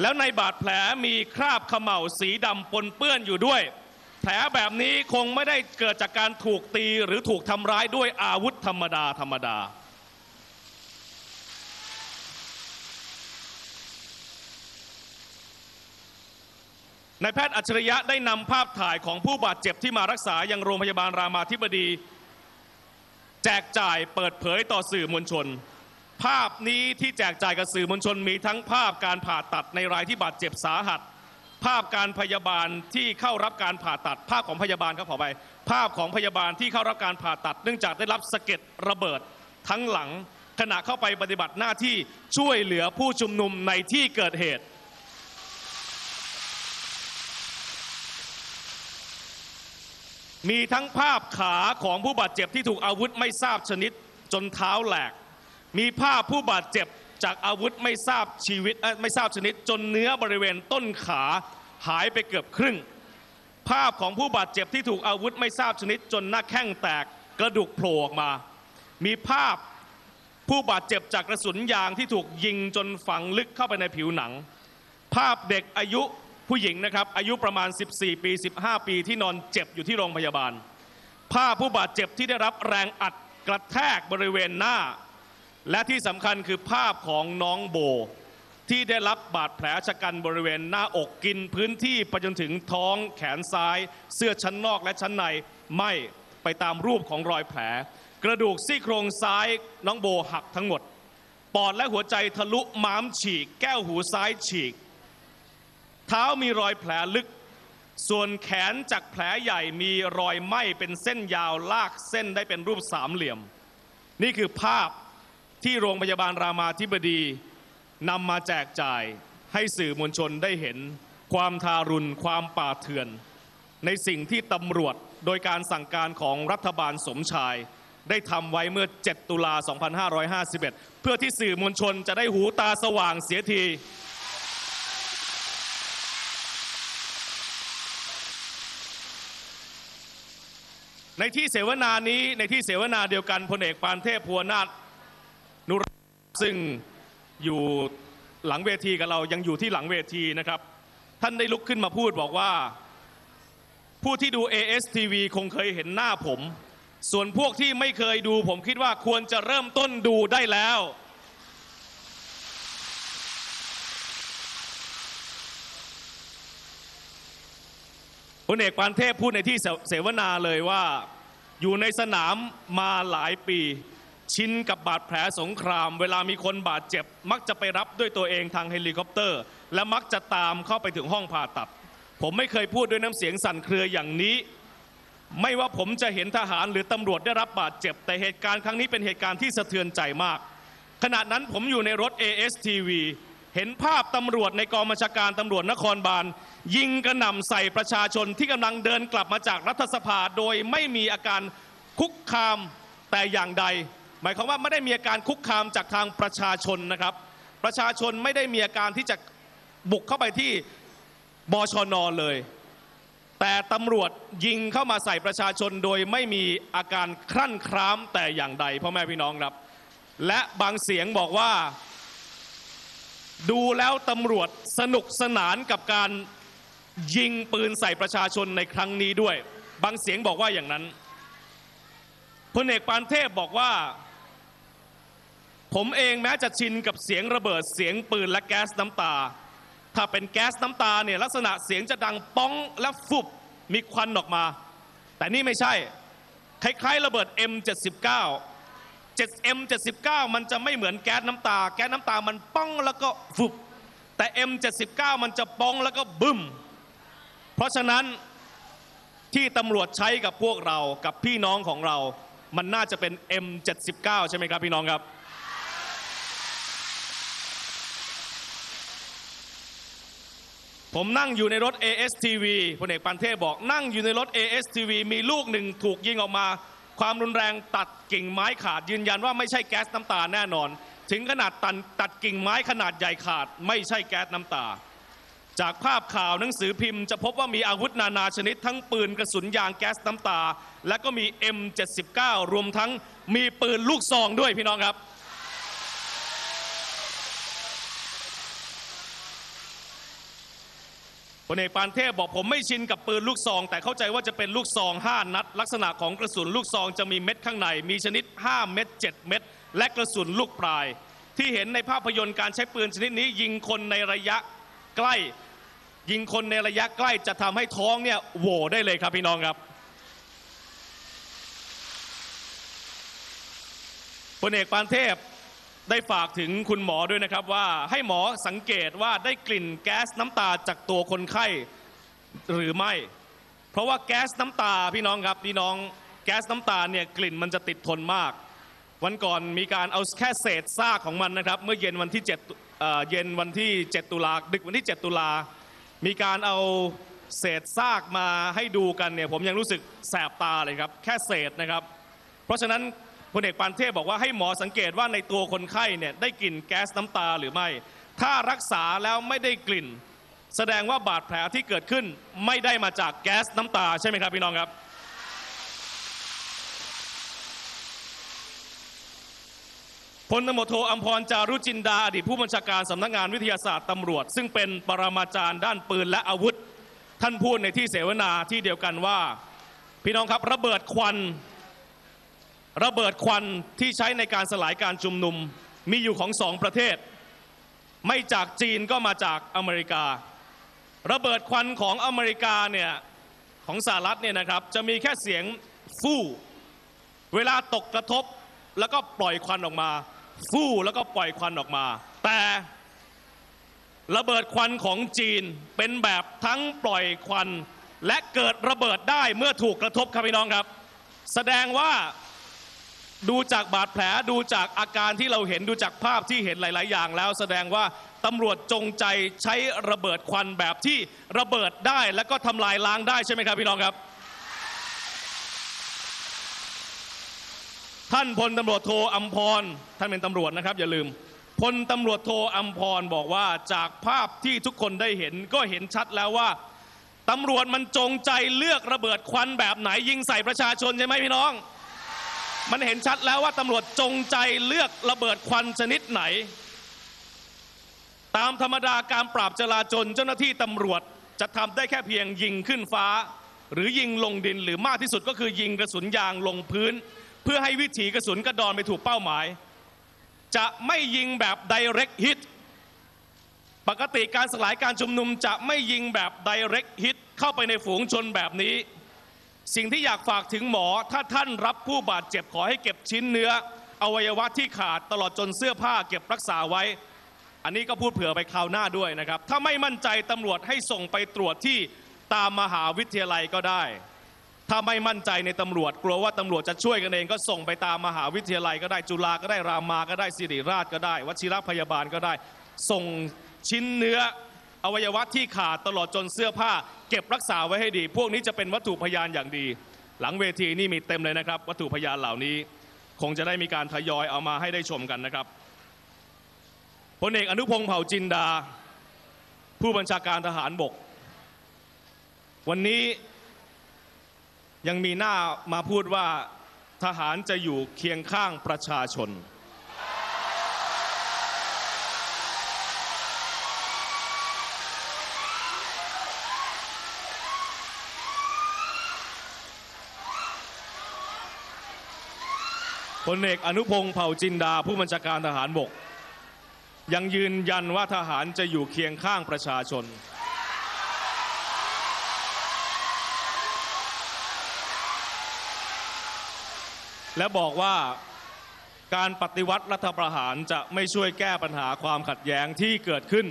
แล้วในบาดแผลมีคราบเขม่าสีดำปนเปื้อนอยู่ด้วย แผลแบบนี้คงไม่ได้เกิดจากการถูกตีหรือถูกทำร้ายด้วยอาวุธธรรมดาธรรมดา นายแพทย์อัจฉริยะได้นำภาพถ่ายของผู้บาดเจ็บที่มารักษายังโรงพยาบาลรามาธิบดี แจกจ่ายเปิดเผยต่อสื่อมวลชน ภาพนี้ที่แจกจ่ายกับสื่อมวลชนมีทั้งภาพการผ่าตัดในรายที่บาดเจ็บสาหัส ภาพการพยาบาลที่เข้ารับการผ่าตัด ภาพของพยาบาลครับขอไป ภาพของพยาบาลที่เข้ารับการผ่าตัด เนื่องจากได้รับสะเก็ดระเบิดทั้งหลังขณะเข้าไปปฏิบัติหน้าที่ช่วยเหลือผู้ชุมนุมในที่เกิดเหตุ มีทั้งภาพขาของผู้บาดเจ็บที่ถูกอาวุธไม่ทราบชนิดจนเท้าแหลก มีภาพผู้บาดเจ็บจากอาวุธไม่ทราบชีวิตไม่ทราบชนิด จนเนื้อบริเวณต้นขาหายไปเกือบครึ่ง ภาพของผู้บาดเจ็บที่ถูกอาวุธไม่ทราบชนิด จนหน้าแข้งแตกกระดูกโผล่ออกมา มีภาพผู้บาดเจ็บจากกระสุนยางที่ถูกยิงจนฝังลึกเข้าไปในผิวหนัง ภาพเด็กอายุผู้หญิงนะครับอายุประมาณ 14 ปี 15 ปีที่นอนเจ็บอยู่ที่โรงพยาบาล ภาพผู้บาดเจ็บที่ได้รับแรงอัดกระแทกบริเวณหน้า และที่สำคัญคือภาพของน้องโบ ที่ได้รับบาดแผลชะกันบริเวณหน้าอกกินพื้นที่ไปจนถึงท้องแขนซ้าย เสื้อชั้นนอกและชั้นในไหม่ไปตามรูปของรอยแผล กระดูกซี่โครงซ้ายน้องโบหักทั้งหมด ปอดและหัวใจทะลุม้ามฉีก แก้วหูซ้ายฉีก เท้ามีรอยแผลลึก ส่วนแขนจากแผลใหญ่มีรอยไหม้เป็นเส้นยาวลากเส้นได้เป็นรูปสามเหลี่ยม นี่คือภาพ ที่โรงพยาบาลรามาธิบดีนำมาแจกจ่ายให้สื่อมวลชนได้เห็น ความทารุณความป่าเถื่อน ในสิ่งที่ตำรวจโดยการสั่งการของรัฐบาลสมชาย ได้ทำไว้เมื่อ 7 ตุลา 2551 เพื่อที่สื่อมวลชนจะได้หูตาสว่างเสียที ในที่เสวนานี้ในที่เสวนาเดียวกันพลเอกปานเทพพัวนาถ ซึ่งอยู่หลังเวทีกับเรายังอยู่ที่หลังเวทีนะครับ ท่านได้ลุกขึ้นมาพูดบอกว่า ผู้ที่ดู ASTV คงเคยเห็นหน้าผม ส่วนพวกที่ไม่เคยดูผมคิดว่าควรจะเริ่มต้นดูได้แล้ว พลเอกปานเทพพูดในที่เสเสวนาเลยว่า อยู่ในสนามมาหลายปี ชินกับบาดแผลสงคราม เวลามีคนบาดเจ็บ มักจะไปรับด้วยตัวเองทางเฮลิคอปเตอร์ และมักจะตามเข้าไปถึงห้องผ่าตัด ผมไม่เคยพูดด้วยน้ำเสียงสั่นเครืออย่างนี้ ไม่ว่าผมจะเห็นทหารหรือตำรวจได้รับบาดเจ็บ แต่เหตุการณ์ครั้งนี้เป็นเหตุการณ์ที่สะเทือนใจมาก ขณะนั้นผมอยู่ในรถ ASTV เห็นภาพตำรวจในกองบัญชาการตำรวจนครบาลยิงกระหน่ำใส่ประชาชนที่กำลังเดินกลับมาจากรัฐสภาโดยไม่มีอาการคุกคามแต่อย่างใด หมายความว่าไม่ได้มีอาการคุกคามจากทางประชาชนนะครับ ประชาชนไม่ได้มีอาการที่จะบุกเข้าไปที่บชนเลย แต่ตำรวจยิงเข้ามาใส่ประชาชนโดยไม่มีอาการครั่นคร้ามแต่อย่างใดพ่อแม่พี่น้องครับ และบางเสียงบอกว่า ดูแล้วตำรวจสนุกสนานกับการยิงปืนใส่ประชาชนในครั้งนี้ด้วย บางเสียงบอกว่าอย่างนั้นพลเอกปานเทพบอกว่า ผมเองแม้จะชินกับเสียงระเบิดเสียงปืนและแก๊สน้ำตา ถ้าเป็นแก๊สน้ำตาเนี่ยลักษณะเสียงจะดังป้องและฟุบมีควันออกมา แต่นี่ไม่ใช่ คล้ายๆ ระเบิด M79 7M79 มันจะไม่เหมือนแก๊สน้ำตา แก๊สน้ำตามันป้องแล้วก็ฟุบแต่ M79 มันจะป้องแล้วก็บึ้ม เพราะฉะนั้นที่ตำรวจใช้กับพวกเรากับพี่น้องของเรา มันน่าจะเป็น M79 ใช่ไหมครับพี่น้องครับ ผมนั่งอยู่ในรถ ASTV พลเอกปันเทพบอกนั่งอยู่ในรถ ASTV มีลูกหนึ่งถูกยิงออกมา ความรุนแรงตัดกิ่งไม้ขาดยืนยันว่าไม่ใช่แก๊สน้ำตาแน่นอน ถึงขนาดตัดตัดกิ่งไม้ขนาดใหญ่ขาด ไม่ใช่แก๊สน้ำตา จากภาพข่าวหนังสือพิมพ์จะพบว่ามีอาวุธนานาชนิดทั้งปืนกระสุนยางแก๊สน้ำตา และก็มี M79 รวมทั้งมีปืนลูกซองด้วยพี่น้องครับ พลเอกปานเทพบอกผมไม่ชินกับปืนลูกซอง แต่เข้าใจว่าจะเป็นลูกซอง 5 นัด ลักษณะของกระสุนลูกซองจะมีเม็ดข้างใน มีชนิด 5 เม็ด7เม็ดและกระสุนลูกปลาย ที่เห็นในภาพยนตร์การใช้ปืนชนิดนี้ ยิงคนในระยะใกล้ ยิงคนในระยะใกล้จะทำให้ท้องเนี่ยโหวได้เลยครับพี่น้องครับพลเอกปานเทพ ได้ฝากถึงคุณหมอด้วยนะครับว่าให้หมอสังเกตว่าได้กลิ่นแก๊สน้ำตาจากตัวคนไข้หรือไม่ เพราะว่าแก๊สน้ำตาพี่น้องครับพี่น้องแก๊สน้ำตาเนี่ยกลิ่นมันจะติดทนมาก วันก่อนมีการเอาแค่เศษซากของมันนะครับ เมื่อเย็นวันที่7เอ่อเย็นวันที่ 7 ตุลาดึกวันที่ 7 ตุลา มีการเอาเศษซากมาให้ดูกันเนี่ยผมยังรู้สึกแสบตาเลยครับ แค่เศษนะครับ เพราะฉะนั้น พลเอกปานเทพบอกว่าให้หมอสังเกตว่าในตัวคนไข้เนี่ยได้กลิ่นแก๊สน้ำตาหรือไม่ ถ้ารักษาแล้วไม่ได้กลิ่น แสดงว่าบาดแผลที่เกิดขึ้นไม่ได้มาจากแก๊สน้ำตาใช่ไหมครับพี่น้องครับ พลตำรวจโทอัมพรจารุจินดาอดีตผู้บัญชาการสำนักงานวิทยาศาสตร์ตำรวจ ซึ่งเป็นปรมาจารย์ด้านปืนและอาวุธ ท่านพูดในที่เสวนาที่เดียวกันว่า พี่น้องครับระเบิดควัน ระเบิดควันที่ใช้ในการสลายการชุมนุมมีอยู่ของสองประเทศ ไม่จากจีนก็มาจากอเมริกา ระเบิดควันของอเมริกาเนี่ยของสหรัฐเนี่ยนะครับจะมีแค่เสียงฟู่เวลาตกกระทบแล้วก็ปล่อยควันออกมา ฟู่แล้วก็ปล่อยควันออกมา แต่ระเบิดควันของจีนเป็นแบบทั้งปล่อยควัน และเกิดระเบิดได้เมื่อถูกกระทบครับพี่น้องครับ แสดงว่า ดูจากบาดแผลดูจากอาการที่เราเห็นดูจากภาพที่เห็นหลาย ๆ อย่างแล้วแสดงว่าตำรวจจงใจใช้ระเบิดควันแบบที่ระเบิดได้แล้วก็ทำลายล้างได้ใช่ไหมครับพี่น้องครับ ท่านพลตำรวจโทอัมพรท่านเป็นตำรวจนะครับ อย่าลืมพลตำรวจโทอัมพรบอกว่าจากภาพที่ทุกคนได้เห็นก็เห็นชัดแล้วว่าตำรวจมันจงใจเลือกระเบิดควันแบบไหนยิงใส่ประชาชนใช่ไหมพี่น้อง มันเห็นชัดแล้วว่าตำรวจจงใจเลือกระเบิดควันชนิดไหน ตามธรรมดาการปราบจลาจลเจ้าหน้าที่ตำรวจจะทำได้แค่เพียงยิงขึ้นฟ้า หรือยิงลงดินหรือมากที่สุดก็คือยิงกระสุนยางลงพื้น เพื่อให้วิถีกระสุนกระดอนไปถูกเป้าหมาย จะไม่ยิงแบบ direct hit ปกติการสลายการชุมนุมจะไม่ยิงแบบ direct hit เข้าไปในฝูงชนแบบนี้ สิ่งที่อยากฝากถึงหมอถ้าท่านรับผู้บาดเจ็บขอให้เก็บชิ้นเนื้อ อวัยวะที่ขาดตลอดจนเสื้อผ้าเก็บรักษาไว้ อันนี้ก็พูดเผื่อไปคราวหน้าด้วยนะครับ ถ้าไม่มั่นใจตำรวจให้ส่งไปตรวจที่ตามมหาวิทยาลัยก็ได้ ถ้าไม่มั่นใจในตำรวจ กลัวว่าตำรวจจะช่วยกันเองก็ส่งไปตามมหาวิทยาลัยก็ได้จุฬาก็ได้รามาก็ได้ศิริราชก็ได้วชิรพยาบาลก็ได้ ส่งชิ้นเนื้อ อวัยวะที่ขาดตลอดจนเสื้อผ้า เก็บรักษาไว้ให้ดี พวกนี้จะเป็นวัตถุพยานอย่างดี หลังเวทีนี่มีเต็มเลยนะครับ วัตถุพยานเหล่านี้ คงจะได้มีการทยอยเอามาให้ได้ชมกันนะครับพลเอกอนุพงษ์เผ่าจินดา ผู้บัญชาการทหารบก วันนี้ยังมีหน้ามาพูดว่าทหารจะอยู่เคียงข้างประชาชน พลเอกอนุพงษ์เผ่าจินดาผู้บัญชาการทหารบก ยังยืนยันว่าทหารจะอยู่เคียงข้างประชาชน และบอกว่าการปฏิวัติรัฐประหารจะไม่ช่วยแก้ปัญหาความขัดแย้งที่เกิดขึ้น